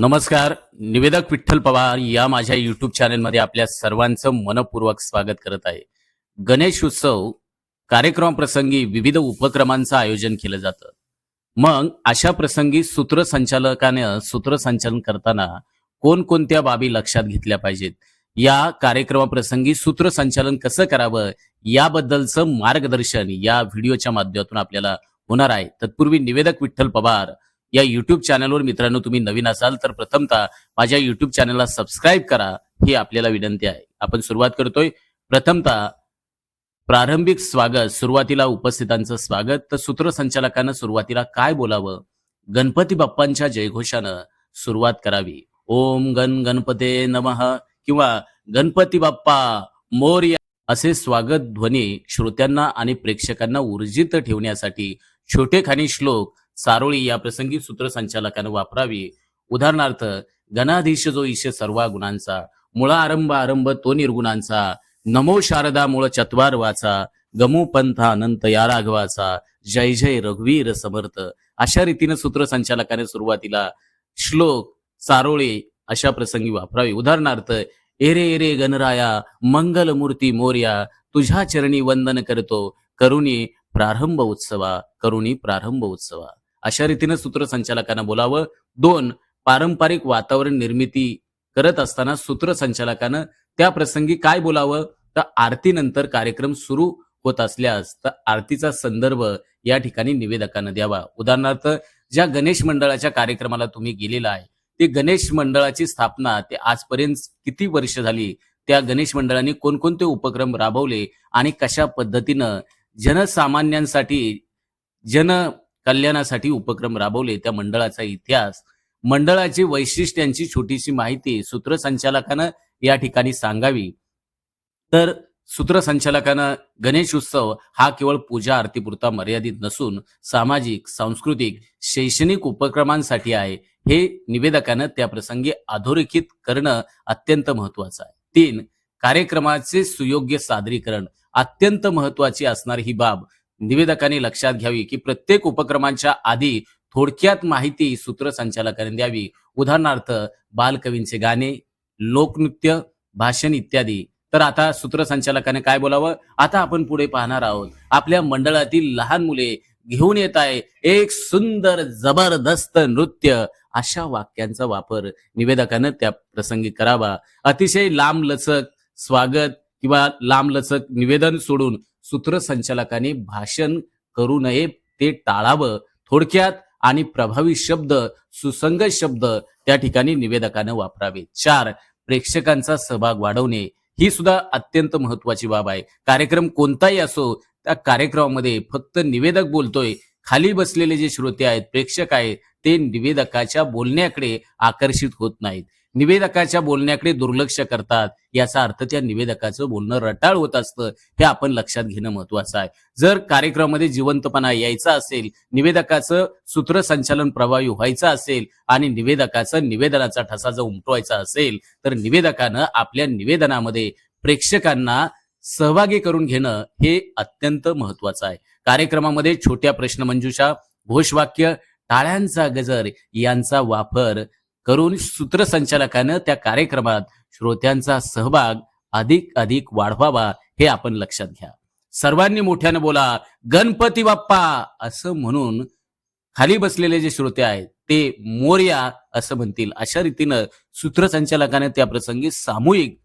नमस्कार निवेदक विठ्ठल पवार या माझ्या युट्यूब चॅनलमध्ये आपल्या सर्वांचं मनपूर्वक स्वागत करत आहे. गणेश उत्सव कार्यक्रम प्रसंगी विविध उपक्रमांचं आयोजन केलं जातं. मग अशा प्रसंगी सूत्रसंचालकानं सूत्रसंचालन करताना कोणकोणत्या बाबी लक्षात घेतल्या पाहिजेत? या कार्यक्रमाप्रसंगी सूत्रसंचालन कसं करावं? याबद्दलचं मार्गदर्शन या व्हिडिओच्या माध्यमातून आपल्याला होणार आहे. तत्पूर्वी निवेदक विठ्ठल पवार या युट्यूब चॅनलवर मित्रांनो तुम्ही नवीन असाल तर प्रथमतः माझ्या युट्यूब चॅनलला सबस्क्राईब करा ही आपल्याला विनंती आहे. आपण सुरुवात करतोय. प्रथमतः प्रारंभिक स्वागत सुरुवातीला उपस्थितांचं स्वागत. तर सूत्रसंचालकानं सुरुवातीला काय बोलावं? गणपती बाप्पांच्या जयघोषानं सुरुवात करावी. ओम गण गणपते नमः किंवा गणपती बाप्पा मोर्या असे स्वागत ध्वनी श्रोत्यांना आणि प्रेक्षकांना ऊर्जित ठेवण्यासाठी छोटेखानी श्लोक सारोळी या प्रसंगी सूत्रसंचालकानं वापरावी. उदाहरणार्थ गणाधीश जो ईश सर्वा गुणांचा मुळा आरंभ आरंभ तो निर्गुणांचा नमो शारदा मुळ चत्वार वाचा गमो पंथ अनंत या राघवाचा जय जय रघुवीर समर्थ अशा रीतीनं सूत्रसंचालकाने सुरुवातीला श्लोक सारोळे अशा प्रसंगी वापरावी. उदाहरणार्थ एरे एरे गणराया मंगल मूर्ती मोर्या तुझ्या चरणी वंदन करतो करुणी प्रारंभ उत्सवा करुणी प्रारंभ उत्सवा. अशा रीतीनं सूत्रसंचालकांना बोलावं. दोन पारंपरिक वातावरण निर्मिती करत असताना सूत्रसंचालकानं त्या प्रसंगी काय बोलावं? तर आरतीनंतर कार्यक्रम सुरू होत असल्यास तर आरतीचा संदर्भ या ठिकाणी निवेदकानं द्यावा. उदाहरणार्थ ज्या गणेश मंडळाच्या कार्यक्रमाला तुम्ही गेलेला आहे ते गणेश मंडळाची स्थापना ते आजपर्यंत किती वर्ष झाली? त्या गणेश मंडळाने कोणकोणते उपक्रम राबवले आणि कशा पद्धतीनं जनसामान्यांसाठी जन कल्याणासाठी उपक्रम राबवले. त्या मंडळाचा इतिहास मंडळाची वैशिष्ट्यांची छोटीशी माहिती सूत्रसंचालकानं या ठिकाणी सांगावी. तर सूत्रसंचालकानं गणेश उत्सव हा केवळ पूजा आरतीपुरता मर्यादित नसून सामाजिक सांस्कृतिक शैक्षणिक उपक्रमांसाठी आहे. हे निवेदकानं त्या प्रसंगी अधोरेखित करणं अत्यंत महत्वाचं आहे. तीन कार्यक्रमाचे सुयोग्य सादरीकरण अत्यंत महत्वाची असणारी ही बाब निवेदकांनी लक्षात घ्यावी की प्रत्येक उपक्रमांच्या आधी थोडक्यात माहिती सूत्रसंचालकाने द्यावी. उदाहरणार्थ बालकवींचे गाणे लोकनृत्य भाषण इत्यादी. तर आता सूत्रसंचालकाने काय बोलावं? आता आपण पुढे पाहणार आहोत. आपल्या मंडळातील लहान मुले घेऊन येत आहे एक सुंदर जबरदस्त नृत्य. अशा वाक्यांचा वापर निवेदकानं त्या प्रसंगी करावा. अतिशय लांब लचक स्वागत किंवा लांबलचक निवेदन सोडून सूत्रसंचालकाने भाषण करू नये ते टाळावं. थोडक्यात आणि प्रभावी शब्द सुसंगत शब्द त्या ठिकाणी निवेदकानं वापरावे. चार प्रेक्षकांचा सहभाग वाढवणे. ही सुद्धा अत्यंत महत्वाची बाब आहे. कार्यक्रम कोणताही असो त्या कार्यक्रमामध्ये फक्त निवेदक बोलतोय. खाली बसलेले जे श्रोते आहेत प्रेक्षक आहेत ते निवेदकाच्या बोलण्याकडे आकर्षित होत नाहीत. निवेदकाच्या बोलण्याकडे दुर्लक्ष करतात. याचा अर्थ त्या निवेदकाचं बोलणं रटाळ होत असतं. हे आपण लक्षात घेणं महत्वाचं आहे. जर कार्यक्रमामध्ये जिवंतपणा यायचा असेल निवेदकाचं सूत्रसंचालन प्रभावी व्हायचं असेल आणि निवेदकाचं निवेदनाचा ठसा जर उमटवायचा असेल तर निवेदकानं आपल्या निवेदनामध्ये प्रेक्षकांना सहभागी करून घेणं हे अत्यंत महत्वाचं आहे. कार्यक्रमामध्ये छोट्या प्रश्नमंजुषा घोषवाक्य टाळ्यांचा गजर यांचा वापर करून सूत्रसंचालकानं त्या कार्यक्रमात श्रोत्यांचा सहभाग अधिक अधिक वाढवावा हे आपण लक्षात घ्या. सर्वांनी मोठ्यानं बोला गणपती बाप्पा! असं म्हणून खाली बसलेले जे श्रोते आहेत ते मोर्या असं म्हणतील. अशा रीतीनं सूत्रसंचालकाने त्या प्रसंगी सामूहिक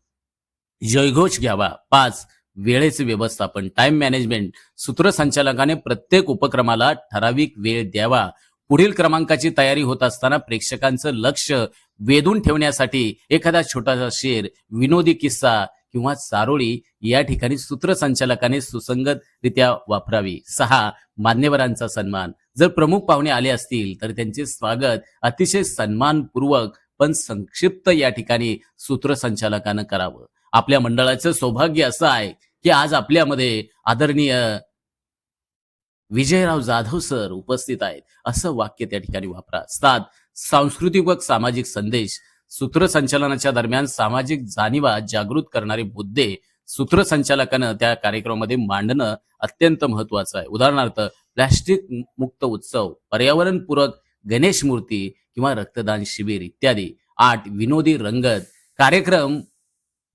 जयघोष घ्यावा. पाच वेळेचे व्यवस्थापन टाइम मॅनेजमेंट सूत्रसंचालकाने प्रत्येक उपक्रमाला ठराविक वेळ द्यावा. पुढील क्रमांकाची तयारी होत असताना प्रेक्षकांचं लक्ष वेधून ठेवण्यासाठी एखादा छोटासा शेर विनोदी किस्सा किंवा चारोळी या ठिकाणी सूत्रसंचालकाने सुसंगतरित्या वापरावी. सहा मान्यवरांचा सन्मान. जर प्रमुख पाहुणे आले असतील तर त्यांचे स्वागत अतिशय सन्मानपूर्वक पण संक्षिप्त या ठिकाणी सूत्रसंचालकानं करावं. आपल्या मंडळाचं सौभाग्य असं आहे की आज आपल्यामध्ये आदरणीय विजयराव जाधव सर उपस्थित आहेत. असं वाक्य त्या ठिकाणी वापरा. सात सांस्कृतिक व सामाजिक संदेश सूत्रसंचालनाच्या दरम्यान सामाजिक जाणीवा जागृत करणारे मुद्दे सूत्रसंचालकानं त्या कार्यक्रमामध्ये मांडणं अत्यंत महत्वाचं आहे. उदाहरणार्थ प्लॅस्टिक मुक्त उत्सव पर्यावरणपूरक गणेश मूर्ती किंवा रक्तदान शिबिर इत्यादी. आठ विनोदी रंगत. कार्यक्रम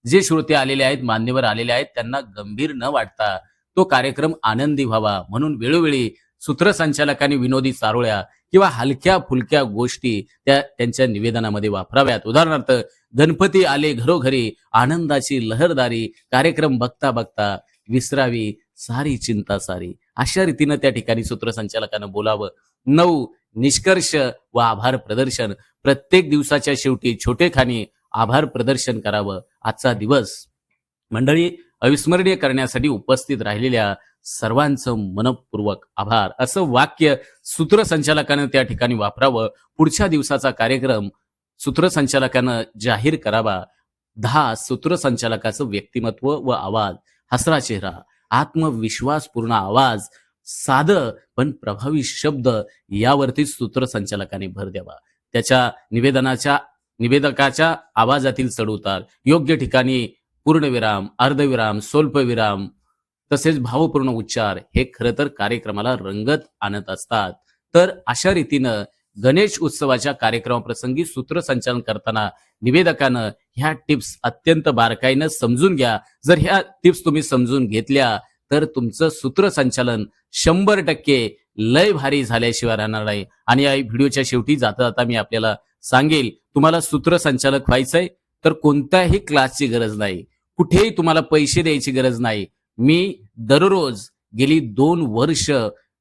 जे श्रोते आलेले आहेत मान्यवर आलेले आहेत त्यांना गंभीर न वाटता तो कार्यक्रम आनंदी व्हावा म्हणून वेळोवेळी सूत्रसंचालकांनी विनोदी चारोळ्या किंवा हलक्या फुलक्या गोष्टी त्या त्यांच्या निवेदनामध्ये वापराव्यात. उदाहरणार्थ गणपती आले घरोघरी आनंदाची लहरदारी कार्यक्रम बघता बघता विसरावी सारी चिंता सारी. अशा रीतीनं त्या ठिकाणी सूत्रसंचालकानं बोलावं. नऊ निष्कर्ष व आभार प्रदर्शन. प्रत्येक दिवसाच्या शेवटी छोटेखानी आभार प्रदर्शन करावं. आजचा दिवस. मंडळी अविस्मरणीय करण्यासाठी उपस्थित राहिलेल्या सर्वांचं मनपूर्वक आभार. असं वाक्य सूत्रसंचालकानं त्या ठिकाणी वापरावं. पुढच्या दिवसाचा कार्यक्रम सूत्रसंचालकानं जाहीर करावा. दहा सूत्रसंचालकाचं व्यक्तिमत्व व आवाज. हसरा चेहरा आत्मविश्वासपूर्ण आवाज साधं पण प्रभावी शब्द यावरती सूत्रसंचालकाने भर द्यावा. त्याच्या निवेदनाच्या निवेदकाच्या आवाजातील चढउतार योग्य ठिकाणी पूर्णविराम अर्धविराम स्वल्पविराम तसेच भावपूर्ण उच्चार हे खरं तर कार्यक्रमाला रंगत आणत असतात. तर अशा रीतीनं गणेश उत्सवाच्या कार्यक्रमाप्रसंगी सूत्रसंचालन करताना निवेदकानं ह्या टिप्स अत्यंत बारकाईनं समजून घ्या. जर ह्या टिप्स तुम्ही समजून घेतल्या तर तुमचं सूत्रसंचालन शंभर टक्के लय भारी झाल्याशिवाय राहणार नाही. आणि या व्हिडिओच्या शेवटी जाता जाता मी आपल्याला सांगेल तुम्हाला सूत्रसंचालक व्हायचंय तर कोणत्याही क्लासची गरज नाही. कुठेही तुम्हाला पैसे द्यायची गरज नाही. मी दररोज गेली दोन वर्ष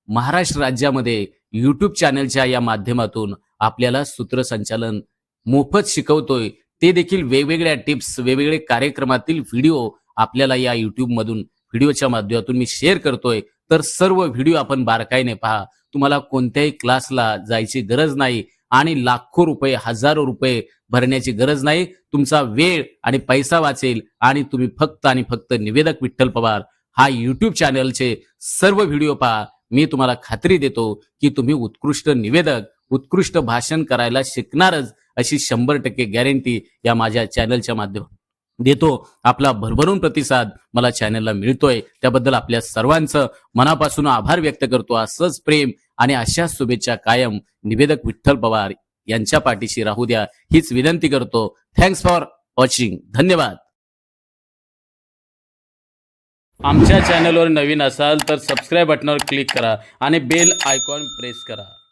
महाराष्ट्र राज्यामध्ये युट्यूब चॅनलच्या या माध्यमातून आपल्याला सूत्रसंचालन मोफत शिकवतोय. ते देखील वेगवेगळ्या टिप्स वेगवेगळे कार्यक्रमातील व्हिडिओ आपल्याला या यूट्यूबमधून व्हिडिओच्या माध्यमातून मी शेअर करतोय. तर सर्व व्हिडिओ आपण बारकाईने पहा. तुम्हाला कोणत्याही क्लासला जायची गरज नाही. आणि लाखो रुपये हजारो रुपये भरण्याची गरज नाही. तुमचा वेळ आणि पैसा वाचेल आणि तुम्ही फक्त आणि फक्त निवेदक विठ्ठल पवार. हा युट्यूब चॅनलचे सर्व व्हिडिओ पहा. मी तुम्हाला खात्री देतो की तुम्ही उत्कृष्ट निवेदक उत्कृष्ट भाषण करायला शिकणारच अशी शंभर टक्के गॅरंटी या माझ्या चॅनलच्या माध्यमातून. देतो. आपला भरभरून प्रतिसाद मला चॅनलला मिळतोय. त्याबद्दल आपल्या सर्वांचं मनापासून आभार व्यक्त करतो. असंच प्रेम आणि अशाच शुभेच्छा कायम. निवेदक विठ्ठल पवार यांच्या पाठीशी राहू द्या. हीच विनंती करतो. थँक्स फॉर वॉचिंग धन्यवाद. आमच्या चॅनलवर नवीन असाल तर सबस्क्राईब बटनावर क्लिक करा आणि बेल आयकॉन प्रेस करा.